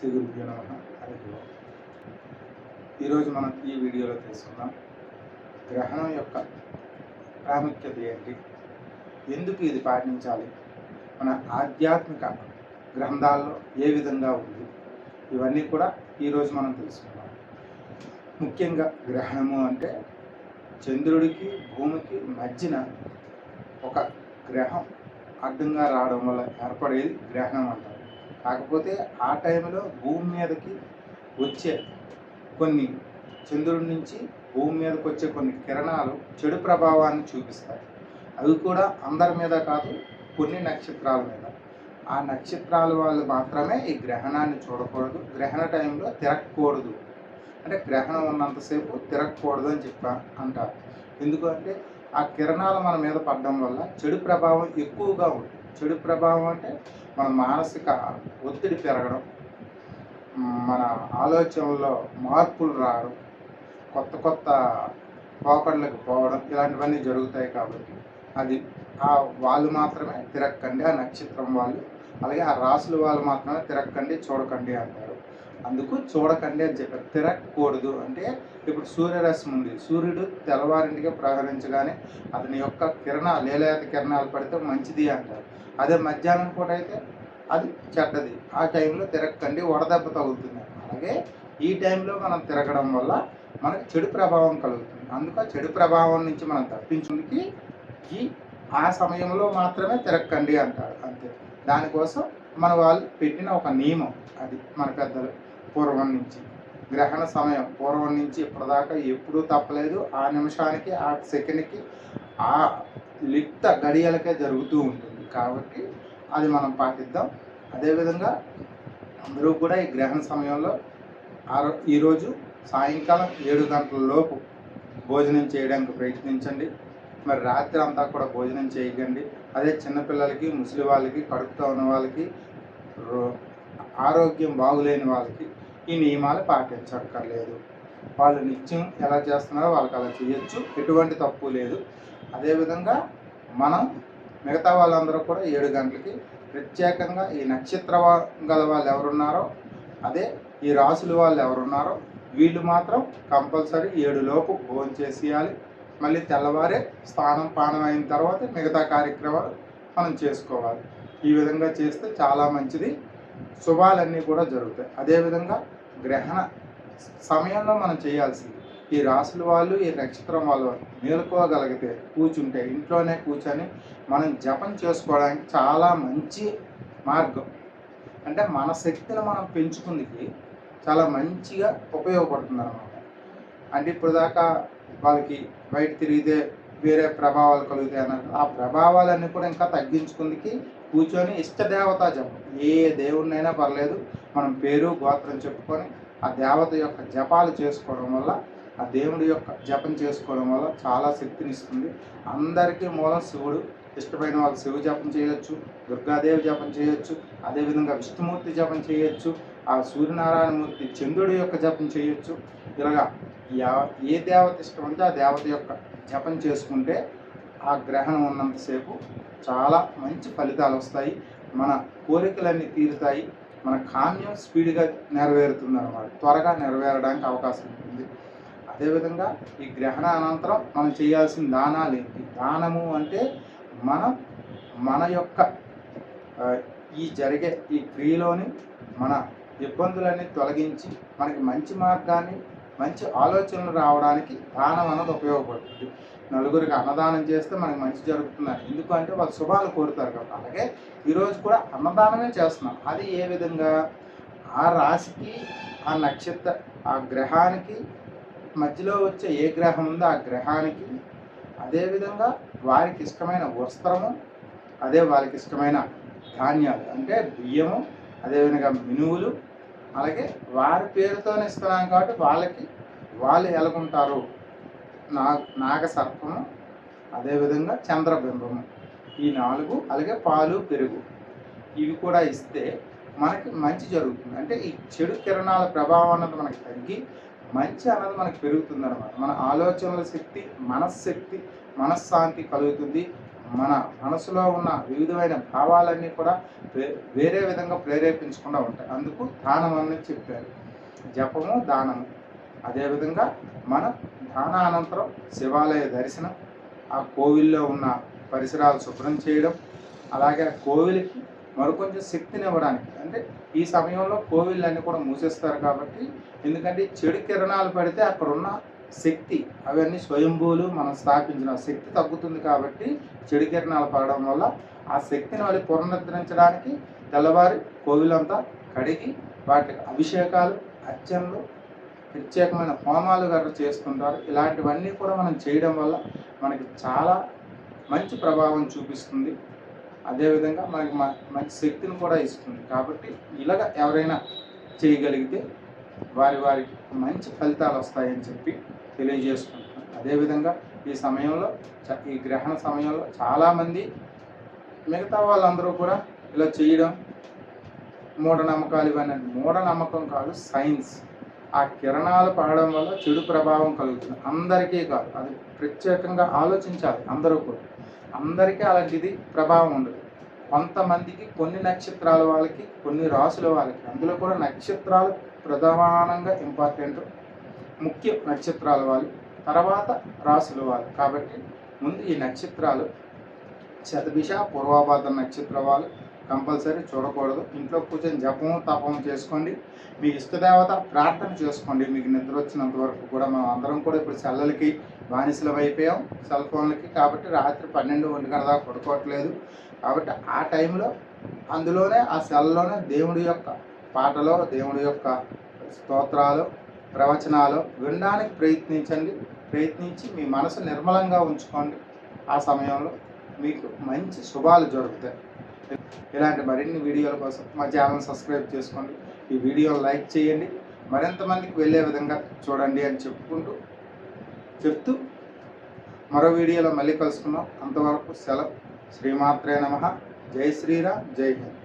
శ్రీ గురుభ్యో నమ. హరి ఈరోజు మనం ఈ వీడియోలో తెలుసుకుందాం గ్రహణం యొక్క ప్రాముఖ్యత ఏంటి ఎందుకు ఇది పాటించాలి మన ఆధ్యాత్మిక గ్రంథాల్లో ఏ విధంగా ఉంది ఇవన్నీ కూడా ఈరోజు మనం తెలుసుకుందాం. ముఖ్యంగా గ్రహణము అంటే చంద్రుడికి భూమికి మధ్యన ఒక గ్రహం అడ్డంగా రావడం వల్ల ఏర్పడేది గ్రహణం అంటారు. కాకపోతే ఆ టైంలో భూమి మీదకి వచ్చే కొన్ని చంద్రుడి నుంచి భూమి మీదకి వచ్చే కొన్ని కిరణాలు చెడు ప్రభావాన్ని చూపిస్తాయి. అవి కూడా అందరి మీద కాదు కొన్ని నక్షత్రాల మీద. ఆ నక్షత్రాల వాళ్ళు మాత్రమే ఈ గ్రహణాన్ని చూడకూడదు. గ్రహణ టైంలో తిరగకూడదు. అంటే గ్రహణం ఉన్నంతసేపు తిరగకూడదు అని చెప్పా అంటారు. ఎందుకంటే ఆ కిరణాలు మన మీద పడడం వల్ల చెడు ప్రభావం ఎక్కువగా ఉంటుంది. చెడు ప్రభావం అంటే మన మానసిక ఒత్తిడి పెరగడం మన ఆలోచనల్లో మార్పులు రావడం కొత్త కొత్త పోకడలకు పోవడం ఇలాంటివన్నీ జరుగుతాయి కాబట్టి అది ఆ వాళ్ళు మాత్రమే తిరక్కండి ఆ నక్షత్రం వాళ్ళు అలాగే ఆ రాసుల వాళ్ళు మాత్రమే తిరక్కండి చూడకండి అంటారు. అందుకు చూడకండి అని చెప్పారు. తిరగకూడదు అంటే ఇప్పుడు సూర్యరశ్మి ఉంది. సూర్యుడు తెల్లవారింటికి ప్రహరించగానే అతని యొక్క కిరణాలు లేలేత కిరణాలు పడితే మంచిది అంటారు. అదే మధ్యాహ్నం పూట అయితే అది చెడ్డది. ఆ టైంలో తిరగకండి వడదెబ్బ తగులుతుంది. అలాగే ఈ టైంలో మనం తిరగడం వల్ల మనకి చెడు ప్రభావం కలుగుతుంది. అందుకు చెడు ప్రభావం నుంచి మనం తప్పించుడికి ఈ ఆ సమయంలో మాత్రమే తిరగకండి అంటారు. అంతే. దానికోసం మన వాళ్ళు పెట్టిన ఒక నియమం అది మన పెద్దలు. పూర్వం నుంచి గ్రహణ సమయం. పూర్వం నుంచి ఇప్పటిదాకా ఎప్పుడూ తప్పలేదు. ఆ నిమిషానికి ఆ సెకండ్కి ఆ లిప్త గడియలకే జరుగుతూ ఉంటుంది. కాబట్టి అది మనం పాటిద్దాం. అదేవిధంగా అందరూ కూడా ఈ గ్రహణ సమయంలో ఆరో ఈరోజు సాయంకాలం ఏడు గంటల లోపు భోజనం చేయడానికి ప్రయత్నించండి. మరి రాత్రి అంతా కూడా భోజనం చేయకండి. అదే చిన్నపిల్లలకి ముసలి వాళ్ళకి కడుపుతో ఉన్న వాళ్ళకి రో- ఆరోగ్యం బాగులేని వాళ్ళకి ఈ నియమాలు పాటించక్కర్లేదు. వాళ్ళు నిత్యం ఎలా చేస్తున్నారో వాళ్ళకి అలా చేయొచ్చు. ఎటువంటి తప్పు లేదు. అదేవిధంగా మనం మిగతా వాళ్ళందరూ కూడా ఏడు గంటలకి ప్రత్యేకంగా ఈ నక్షత్ర గల వాళ్ళు ఎవరున్నారో అదే ఈ రాసుల వాళ్ళు ఎవరున్నారో వీళ్ళు మాత్రం కంపల్సరీ ఏడు లోపు భోజనం చేసేయాలి. మళ్ళీ తెల్లవారే స్నానం పానం అయిన తర్వాత మిగతా కార్యక్రమాలు మనం చేసుకోవాలి. ఈ విధంగా చేస్తే చాలా మంచిది. శుభాలన్నీ కూడా జరుగుతాయి. అదేవిధంగా గ్రహణ సమయంలో మనం చేయాల్సింది ఈ రాసుల వాళ్ళు ఈ నక్షత్రం వాళ్ళు మేలుకోగలిగితే కూర్చుంటే ఇంట్లోనే కూర్చొని మనం జపం చేసుకోవడానికి చాలా మంచి మార్గం. అంటే మన శక్తిని మనం పెంచుకుందికి చాలా మంచిగా ఉపయోగపడుతుంది అనమాట అంటే ఇప్పుడు దాకా వాళ్ళకి బయట తిరిగితే వేరే ప్రభావాలు కలుగుతాయి అన్నారు ఆ ప్రభావాలన్నీ కూడా ఇంకా తగ్గించుకుందికి కూర్చొని ఇష్టదేవత జపం. ఏ దేవుడినైనా పర్లేదు మనం పేరు గోత్రం చెప్పుకొని ఆ దేవత యొక్క జపాలు చేసుకోవడం వల్ల ఆ దేవుడి యొక్క జపం చేసుకోవడం వల్ల చాలా శక్తిని ఇస్తుంది. అందరికీ మూలం శివుడు. ఇష్టమైన వాళ్ళు శివ జపం చేయొచ్చు దుర్గాదేవి జపం చేయొచ్చు అదేవిధంగా విష్ణుమూర్తి జపం చేయొచ్చు ఆ సూర్యనారాయణమూర్తి చంద్రుడి యొక్క జపం చేయొచ్చు. ఇలాగా ఏ దేవత ఇష్టం ఉంటే ఆ దేవత యొక్క జపం చేసుకుంటే ఆ గ్రహణం ఉన్నంతసేపు చాలా మంచి ఫలితాలు వస్తాయి. మన కోరికలన్నీ తీరుతాయి. మన కామ్యం స్పీడ్గా నెరవేరుతుంది అన్నమాట త్వరగా నెరవేరడానికి అవకాశం ఉంటుంది. అదేవిధంగా ఈ గ్రహణ అనంతరం మనం చేయాల్సిన దానాలు ఏంటి? దానము అంటే మనం మన యొక్క ఈ జరిగే ఈ క్రియలోని మన ఇబ్బందులన్నీ తొలగించి మనకి మంచి మార్గాన్ని మంచి ఆలోచనలు రావడానికి దానం అన్నది ఉపయోగపడుతుంది. నలుగురికి అన్నదానం చేస్తే మనకి మంచి జరుగుతుందని ఎందుకంటే వాళ్ళు శుభాలు కోరుతారు కాబట్టి. అలాగే ఈరోజు కూడా అన్నదానమే చేస్తున్నాం. అది ఏ విధంగా? ఆ రాశికి ఆ నక్షత్ర ఆ గ్రహానికి మధ్యలో వచ్చే ఏ గ్రహం ఉందో ఆ గ్రహానికి అదేవిధంగా వారికి ఇష్టమైన వస్త్రము అదే వాళ్ళకి ఇష్టమైన ధాన్యాలు అంటే బియ్యము అదేవిధంగా మినువులు అలాగే వారి పేరుతోనే ఇస్తున్నాం కాబట్టి వాళ్ళకి వాళ్ళు ఎలాగుంటారు? నా నాగ సర్పము అదేవిధంగా చంద్రబింబము ఈ నాలుగు అలాగే పాలు పెరుగు ఇవి కూడా ఇస్తే మనకి మంచి జరుగుతుంది. అంటే ఈ చెడు కిరణాల ప్రభావం అన్నది మనకి తగ్గి మంచి అన్నది మనకు పెరుగుతుంది అనమాట మన ఆలోచనల శక్తి మనశ్శక్తి మనశ్శాంతి కలుగుతుంది. మన మనసులో ఉన్న వివిధమైన భావాలన్నీ కూడా వే- వేరే విధంగా ప్రేరేపించకుండా ఉంటాయి. అందుకు దానం అని చెప్పారు. జపము దానము. అదేవిధంగా మన దాన అనంతరం శివాలయ దర్శనం ఆ కోవిల్లో ఉన్న పరిసరాలు శుభ్రం చేయడం అలాగే ఆ కోవిలికి మరికొంచెం శక్తిని ఇవ్వడానికి. అంటే ఈ సమయంలో కోవిళ్ళన్నీ కూడా మూసేస్తారు కాబట్టి ఎందుకంటే చెడు కిరణాలు పడితే అక్కడ ఉన్న శక్తి అవన్నీ స్వయంభూలు మనం స్థాపించిన శక్తి తగ్గుతుంది కాబట్టి చెడు కిరణాలు పడడం వల్ల ఆ శక్తిని మళ్ళీ పునరుద్ధరించడానికి తెల్లవారి కోవిలంతా కడిగి వాటికి అభిషేకాలు అర్చనలు ప్రత్యేకమైన హోమాలు గట్రా చేస్తుంటారు. ఇలాంటివన్నీ కూడా మనం చేయడం వల్ల మనకి చాలా మంచి ప్రభావం చూపిస్తుంది. అదేవిధంగా మనకి మంచి శక్తిని కూడా ఇస్తుంది. కాబట్టి ఇలాగ ఎవరైనా చేయగలిగితే వారి వారికి మంచి ఫలితాలు వస్తాయని చెప్పి తెలియజేసుకుంటున్నాను. అదేవిధంగా ఈ సమయంలో ఈ గ్రహణ సమయంలో చాలామంది మిగతా వాళ్ళందరూ కూడా ఇలా చేయడం మూఢనమ్మకాలు ఇవన్నీ. మూఢనమ్మకం కాదు సైన్స్. ఆ కిరణాలు పడడం వల్ల చెడు ప్రభావం కలుగుతుంది. అందరికీ కాదు అది ప్రత్యేకంగా ఆలోచించాలి అందరూ కూడా. అందరికీ అలాంటిది ప్రభావం ఉండదు. కొంతమందికి కొన్ని నక్షత్రాల వాళ్ళకి కొన్ని రాసుల వాళ్ళకి అందులో కూడా నక్షత్రాలు ప్రధానంగా ఇంపార్టెంట్ ముఖ్య నక్షత్రాల వాళ్ళు తర్వాత రాసుల వాళ్ళు. కాబట్టి ముందు ఈ నక్షత్రాలు శతభిష పూర్వాభాద్ర నక్షత్ర వాళ్ళు కంపల్సరీ చూడకూడదు. ఇంట్లో కూర్చొని జపము తపము చేసుకోండి. మీ ఇష్టదేవత ప్రార్థన చేసుకోండి. మీకు నిద్ర వచ్చినంత వరకు కూడా మనం అందరం కూడా ఇప్పుడు సెల్లలకి బానిసలు అయిపోయాం. సెల్ ఫోన్లకి కాబట్టి రాత్రి పన్నెండు ఒంటి గంట దాకా పడుకోవట్లేదు. కాబట్టి ఆ టైంలో అందులోనే ఆ సెల్లోనే దేవుడి యొక్క పాటలో దేవుడి యొక్క స్తోత్రాలు ప్రవచనాలు వినడానికి ప్రయత్నించండి. ప్రయత్నించి మీ మనసు నిర్మలంగా ఉంచుకోండి. ఆ సమయంలో మీకు మంచి శుభాలు జరుగుతాయి. ఇలాంటి మరిన్ని వీడియోల కోసం మా ఛానల్ సబ్స్క్రైబ్ చేసుకోండి. ఈ వీడియో లైక్ చేయండి. మరింత మందికి వెళ్ళే విధంగా చూడండి అని చెప్పుకుంటూ చెప్తూ మరో వీడియోలో మళ్ళీ కలుసుకుందాం. అంతవరకు సెలవు. శ్రీమాత్రే నమ. జై శ్రీరామ్. జై హింద్.